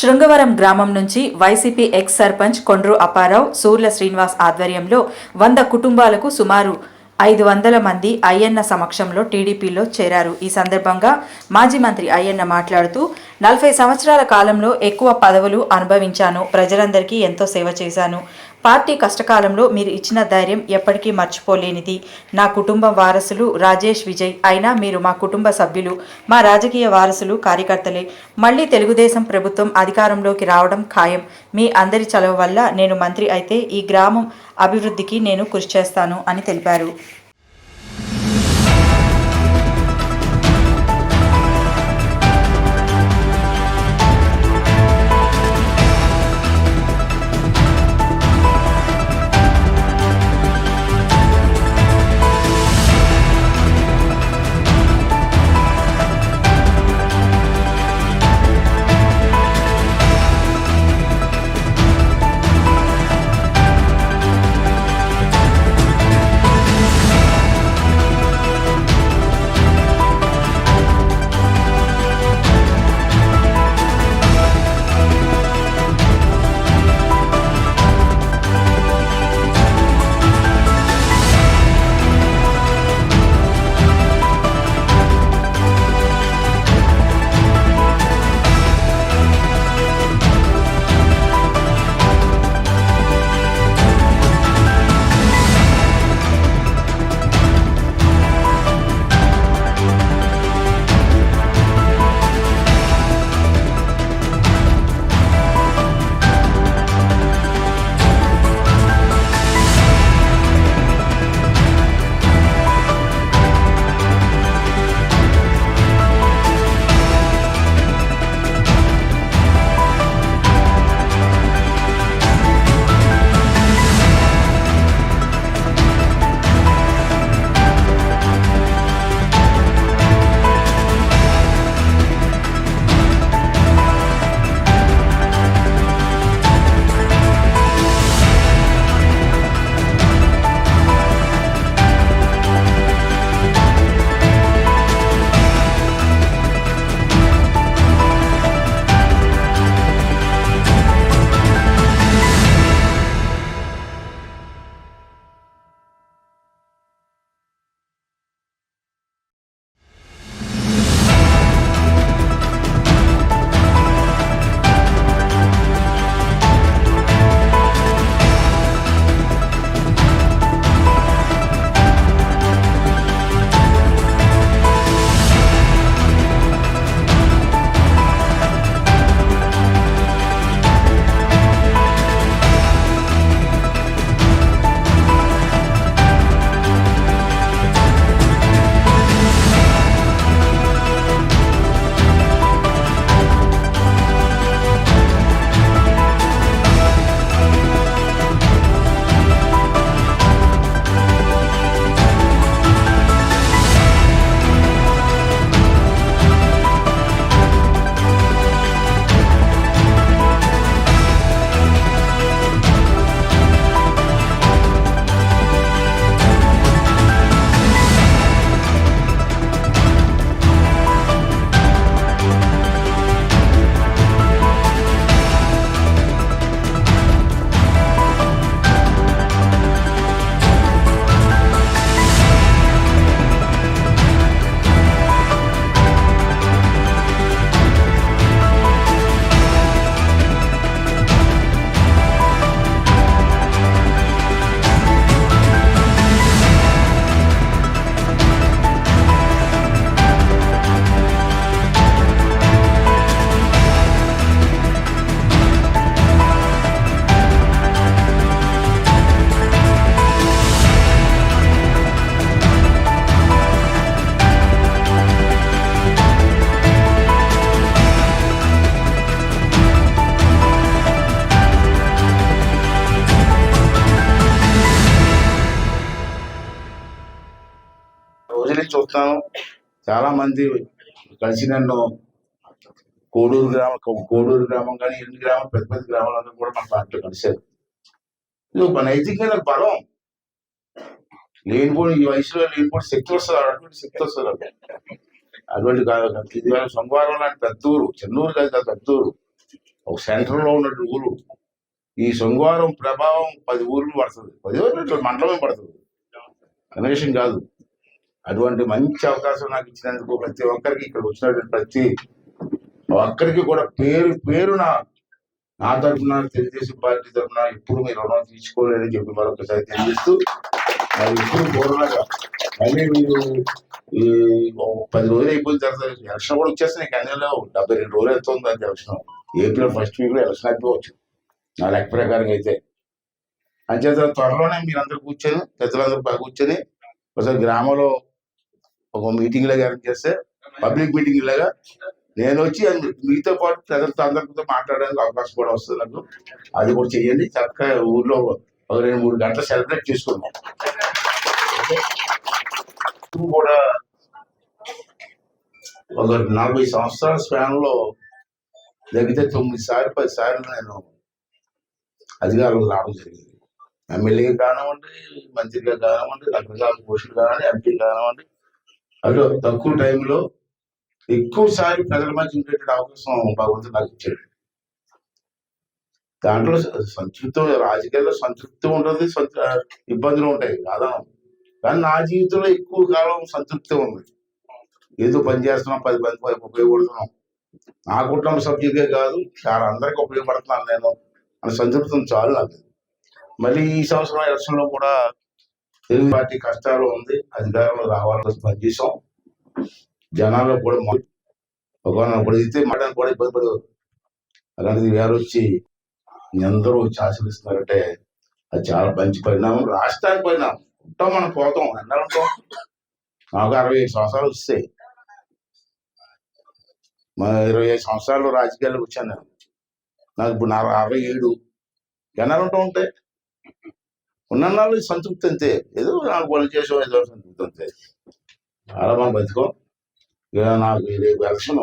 శృంగవరం గ్రామం నుంచి YCP ex sarpanch Kondru Apparao Surla Srinivas ఆధ్వర్యంలో వంద కుటుంబాలకు సుమారు ఐదు వందల మంది అయ్యన్న సమక్షంలో టీడీపీలో చేరారు. ఈ సందర్భంగా మాజీ మంత్రి అయ్యన్న మాట్లాడుతూ నలభై సంవత్సరాల కాలంలో ఎక్కువ పదవులు అనుభవించాను. ప్రజలందరికీ ఎంతో సేవ చేశాను. పార్టీ కష్టకాలంలో మీరు ఇచ్చిన ధైర్యం ఎప్పటికీ మర్చిపోలేనిది. నా కుటుంబ వారసులు రాజేష్ విజయ్ అయినా మీరు మా కుటుంబ సభ్యులు మా రాజకీయ వారసులు కార్యకర్తలే. మళ్ళీ తెలుగుదేశం ప్రభుత్వం అధికారంలోకి రావడం ఖాయం. మీ అందరి చలవ వల్ల నేను మంత్రి అయితే ఈ గ్రామం అభివృద్ధికి నేను కృషి చేస్తాను అని తెలిపారు. చూస్తాను చాలా మంది కలిసి నన్ను కోడూరు గ్రామం కోడూరు గ్రామం కానీ ఎన్ని గ్రామం పెద్ద పెద్ద గ్రామాలన్నీ కూడా మన పార్టీ కలిశారు. ఇది ఒక నైతికమైన బలం. లేనిపోయి ఈ వయసులో లేనిపోయి శక్తి వస్తుంది. అటువంటి శక్తి వస్తుంది అటువంటి కాదు ఇది సోమవారం లాంటి పెద్ద ఊరు చెన్నూరు కాదు పెద్ద ఊరు ఒక సెంటర్లో ఉన్నట్టు ఊరు. ఈ సోమవారం ప్రభావం పది ఊర్లు పడుతుంది. పది ఊర్లు ఇట్లా మండలమే పడుతుంది. అనే విషయం కాదు. అటువంటి మంచి అవకాశం నాకు ఇచ్చినందుకు ప్రతి ఒక్కరికి ఇక్కడ వచ్చినటువంటి ప్రతి ఒక్కరికి కూడా పేరు పేరున నా తరఫున తెలుగుదేశం పార్టీ తరఫున ఇప్పుడు మీరు రుణం తీసుకోలేదని చెప్పి మరొకసారి తెలియజేస్తూ మరి ఇప్పుడు మళ్ళీ మీరు ఈ పది రోజులు అయిపోయిన తర్వాత ఎలక్షన్ కూడా వచ్చేస్తున్నాయి కన్యాలో డెబ్బై రెండు రోజులు ఎంత ఉంది అది ఎలక్షన్? ఏప్రిల్ ఫస్ట్ వీక్లో ఎలక్షన్ అయిపోవచ్చు నా లెక్క ప్రకారం అయితే. అంచేత త్వరలోనే మీరందరూ కూర్చొని పెద్దలందరూ బాగా కూర్చొని ఒకసారి గ్రామంలో ఒక మీటింగ్ లాగా అరేంజ్ చేస్తే పబ్లిక్ మీటింగ్ లాగా నేను వచ్చి మీతో పాటు ప్రజలతో అందరితో మాట్లాడడానికి అవకాశం కూడా వస్తుంది నాకు. అది కూడా చెయ్యండి. చక్కగా ఊర్లో ఒక రెండు మూడు గంటలు సెలబ్రేట్ చేసుకున్నాం కూడా ఒక నలభై సంవత్సరాల స్పాన్లో దగ్గర తొమ్మిది సార్లు పది సార్లు నేను అధికారులు రావడం జరిగింది. ఎమ్మెల్యేగా కానివ్వండి మంత్రిగా కానివ్వండి రకరకాల పోస్టులు కానివ్వండి ఎంపీ కానివ్వండి అటు తక్కువ టైంలో ఎక్కువ ప్రజల మధ్య ఉండేటువంటి అవకాశం భగవంతుడు నాకు ఇచ్చాడు. దాంట్లో సంతృప్తి రాజకీయాల్లో సంతృప్తి ఉంటుంది ఇబ్బందులు ఉంటాయి. కాదా కానీ నా జీవితంలో ఎక్కువ కాలం సంతృప్తి ఉంది. ఏదో పని చేస్తున్నాం పది మంది ఉపయోగపడుతున్నాం. నా కుటుంబ సభ్యులకే కాదు చాలా అందరికీ ఉపయోగపడుతున్నాను నేను. అని సంతృప్తి చాలు నాకు. మళ్ళీ ఈ సంవత్సరం ఎలక్షన్లో కూడా తెలుగు పార్టీ కష్టాలు ఉంది అధికారంలో రావాలని పనిచేసాం జనాలు కూడా మొ- ఒకవేళ పడితే కూడా ఇబ్బంది పడదు అలాంటిది వేరు వచ్చి మీ అందరూ వచ్చి అది చాలా మంచి పరిణామం. రాష్ట్రానికి పరిణామం. ఉంటాం మనం పోతాం ఎన్నాళ్ళు ఉంటాం నాకు అరవై ఐదు సంవత్సరాలు వస్తాయి మా ఇరవై ఐదు సంవత్సరాలు రాజకీయాల్లోకి వచ్చాను నాకు ఇప్పుడు నా అరవై ఏడు ఎన్నాళ్ళు ఉంటా ఉన్న ఉన్నన్నాళ్ళు సంతృప్తి అంతే. ఏదో నాకు పని చేసాం ఏదో సంతృప్తి అంతే. చాలా మనం బతుకం. ఇక నాకు రేపు ఎలక్షన్.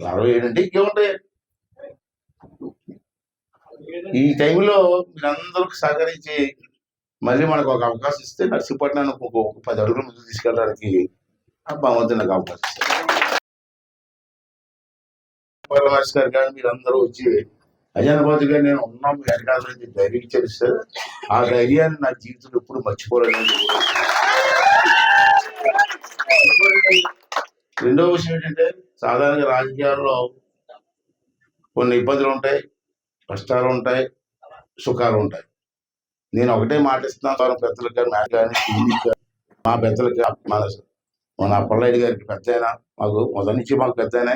అరవై ఏడు అంటే ఇంకేముంటాయి? ఈ టైంలో మీరందరూ సహకరించి మళ్ళీ మనకు ఒక అవకాశం ఇస్తే నర్సీపట్నాన్ని ఒక పది అడుగుల ముందు తీసుకెళ్ళడానికి బాగుంది నాకు అవకాశం ఇస్తారు గారు కానీ మీరందరూ వచ్చి అజానబాద్ గారు నేను ఉన్నాం నుంచి ధైర్యం ఇచ్చారు ఆ ధైర్యాన్ని నా జీవితంలో ఎప్పుడు మర్చిపోలేదు రెండో విషయం ఏంటంటే సాధారణంగా రాజకీయాల్లో కొన్ని ఇబ్బందులు ఉంటాయి కష్టాలు ఉంటాయి సుఖాలు ఉంటాయి. నేను ఒకటే మాట తన పెద్దలకు కానీ నాకు కానీ మా పెద్దలకి మనసు మన అప్పలనాయుడు గారికి పెద్ద అయినా మాకు మొదటి నుంచి మాకు పెద్ద అయినా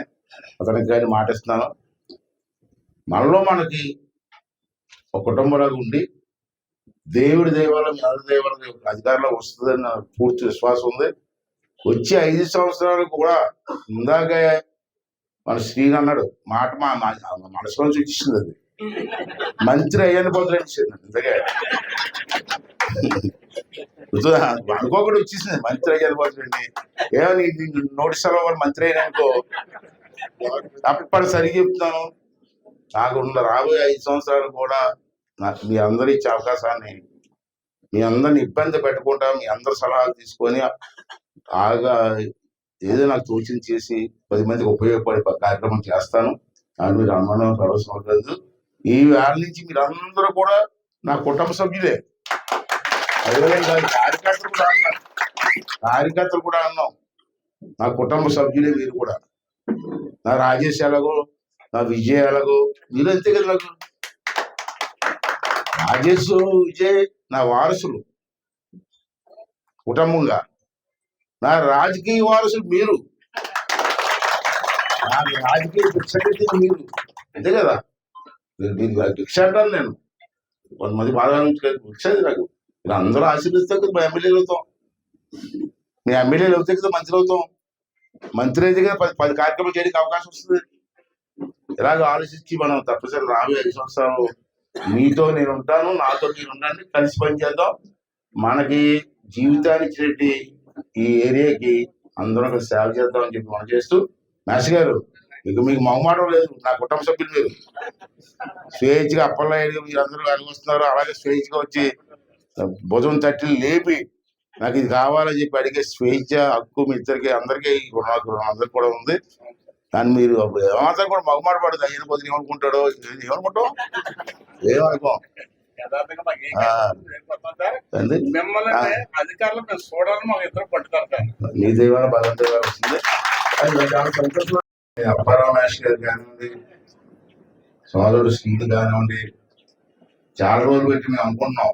అతనికి కానీ మాట ఇస్తున్నాను. మనలో మనకి ఒక కుటుంబంలాగా ఉండి దేవుడి దేవాలయం మీ అందరి దేవాలయం అధికారంలో వస్తుందని పూర్తి విశ్వాసం ఉంది. వచ్చే ఐదు సంవత్సరాలు కూడా ఇందాకే మన శ్రీని అన్నాడు మాట మా మా- మనసులో నుంచి వచ్చింది అది. మంత్రి అయ్యాన్ని పోతులు ఇచ్చింది ఇంతకే. అనుకోకుండా వచ్చేసింది మంత్రి అయ్యని పోతుంది ఏమని నోటీస్ అవ్వాలి మంత్రి అయినాకో తప్పనిసరి చెప్తాను. నాకు రాబోయే ఐదు సంవత్సరాలు కూడా నాకు మీ అందరి ఇచ్చే అవకాశాన్ని మీ అందరిని ఇబ్బంది పెట్టకుండా మీ అందరి సలహాలు తీసుకొని బాగా ఏదో నాకు సూచన చేసి పది మందికి ఉపయోగపడే కార్యక్రమం చేస్తాను. అని మీరు అనుమానం పడవలసిన లేదు ఈ వేళ నుంచి మీరు అందరూ కూడా నా కుటుంబ సభ్యులే. అదే కార్యకర్తలు కూడా అన్నారు కార్యకర్తలు కూడా అన్నాం. నా కుటుంబ సభ్యులే మీరు కూడా. నా రాజేష్ ఎలాగో నా విజయ్ ఎలాగో మీరు అంతే కదా నాకు రాజేష్ విజయ్ నా వారసులు. కుటుంబంగా. నా రాజకీయ వారసులు మీరు. నా రాజకీయ భిక్ష మీరు. అంతే కదా? మీరు మీకు భిక్ష అంటాను నేను. కొంతమంది బాధగా భిక్ష నాకు. మీరు అందరూ ఆశీర్వదిస్తే కదా మా ఎమ్మెల్యేలు అవుతాం. మీ ఎమ్మెల్యేలు అవుతే కదా మంత్రి అవుతాం. మంత్రి అయితే కదా పది పది కార్యక్రమాలు చేయడానికి అవకాశం వస్తుంది. ఇలాగ ఆలోచించి మనం తప్పనిసరి రాబోయే ఐదు సంవత్సరాలు మీతో నేను ఉంటాను నాతో మీరు ఉండండి కలిసి పనిచేద్దాం. మనకి జీవితాన్ని ఇచ్చినట్టు ఈ ఏరియాకి అందరం సేవ చేద్దామని చెప్పి మనం చేస్తూ మేష గారు ఇక మీకు మొహమాటం లేదు నా కుటుంబ సభ్యులు మీరు. స్వేచ్ఛగా అప్పలనాయుడు మీరు అందరూ వస్తున్నారు అలాగే స్వేచ్ఛగా వచ్చి భుజం తట్టి లేపి నాకు ఇది కావాలని చెప్పి అడిగే స్వేచ్ఛ హక్కు మీ ఇద్దరికి అందరికీ నాకు అందరికి కూడా ఉంది. కానీ మీరు ఏమాత్రం కూడా మగమాట పడదు అయ్యన పొద్దున ఏమనుకుంటాడో? ఏమనుకుంటాం ఏమనుకో నీ దైవాల వస్తుంది. చాలా సంతోషం. గారు కానివ్వండి సోదరుడు శ్రీని కానివ్వండి చాలా రోజులు పెట్టి మేము అనుకుంటున్నాం.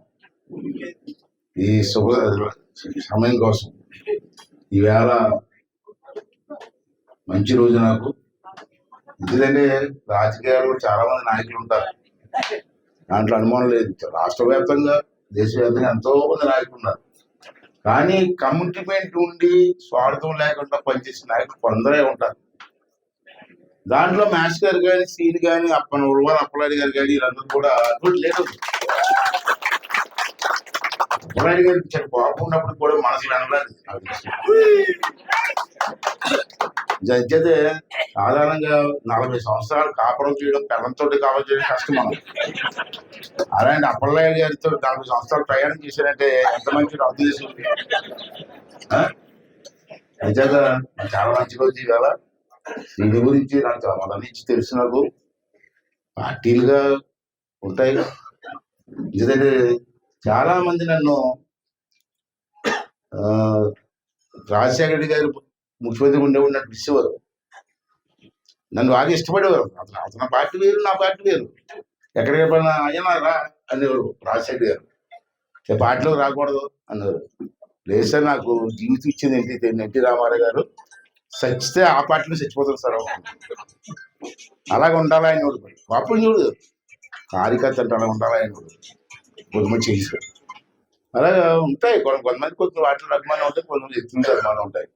ఈ శుభ సమయం కోసం. ఈవేళ మంచి రోజు నాకు. ఎందుకంటే రాజకీయాల్లో చాలా మంది నాయకులు ఉంటారు. దాంట్లో అనుమానం లేదు. రాష్ట్ర వ్యాప్తంగా దేశవ్యాప్తంగా ఎంతో మంది నాయకులు ఉన్నారు. కానీ కమిట్మెంట్ ఉండి స్వార్థం లేకుండా పనిచేసిన నాయకులు కొందరే ఉంటారు. దాంట్లో మ్యాచ్ గారు కానీ సీన్ కానీ అప్పన ఉడవల అప్పలాడి గారు కానీ వీళ్ళందరూ కూడా అటువంటి లేదు అప్పలాడి గారు చాలా బాగున్నప్పుడు కూడా మనసు అనలేదు జడ్జతే సాధారణంగా నలభై సంవత్సరాలు కాపురం చేయడం పెళ్ళంతో కాపురం చేయడం కష్టం మనం అలాంటి అప్పలనాయుడు గారితో నలభై సంవత్సరాలు ప్రయాణం చేశారంటే ఎంత మంచి అర్థం చేసుకుంది నిజంగా నాకు చాలా మంచి రోజు ఇవాళ దీని గురించి నాకు చాలా మొదటి నుంచి తెలుసు నాకు. పార్టీలుగా ఉంటాయి ఎందుకంటే చాలా మంది నన్ను ఆ, రాజశేఖర రెడ్డి గారు ముఖ్యమంత్రి ఉండేవాడు నన్ను పిలిచేవారు. నన్ను బాగా ఇష్టపడేవారు. అతను అతని పార్టీ వేరు నా పార్టీ వేరు. ఎక్కడికి పోయినా అయ్యనా రా అనేవారు రాజశేఖర్ గారు. పార్టీలో రాకూడదు అన్నారు. లేదు సార్ నాకు జీవితం ఇచ్చింది ఏంటి ఎన్టీ రామారావు గారు. చచ్చితే ఆ పార్టీలో చచ్చిపోతారు సార్ అలాగ ఉండాలా ఆయన వాడు పాపం చూడు. కార్యకర్త అంటే అలా ఉండాలా ఆయన వాడు కొంతమంది చేశారు అలాగా ఉంటాయి. కొంతమంది కొంత వాటిలో అభిమానం ఉంటాయి కొంతమంది ఎత్తులు అభిమానం ఉంటాయి.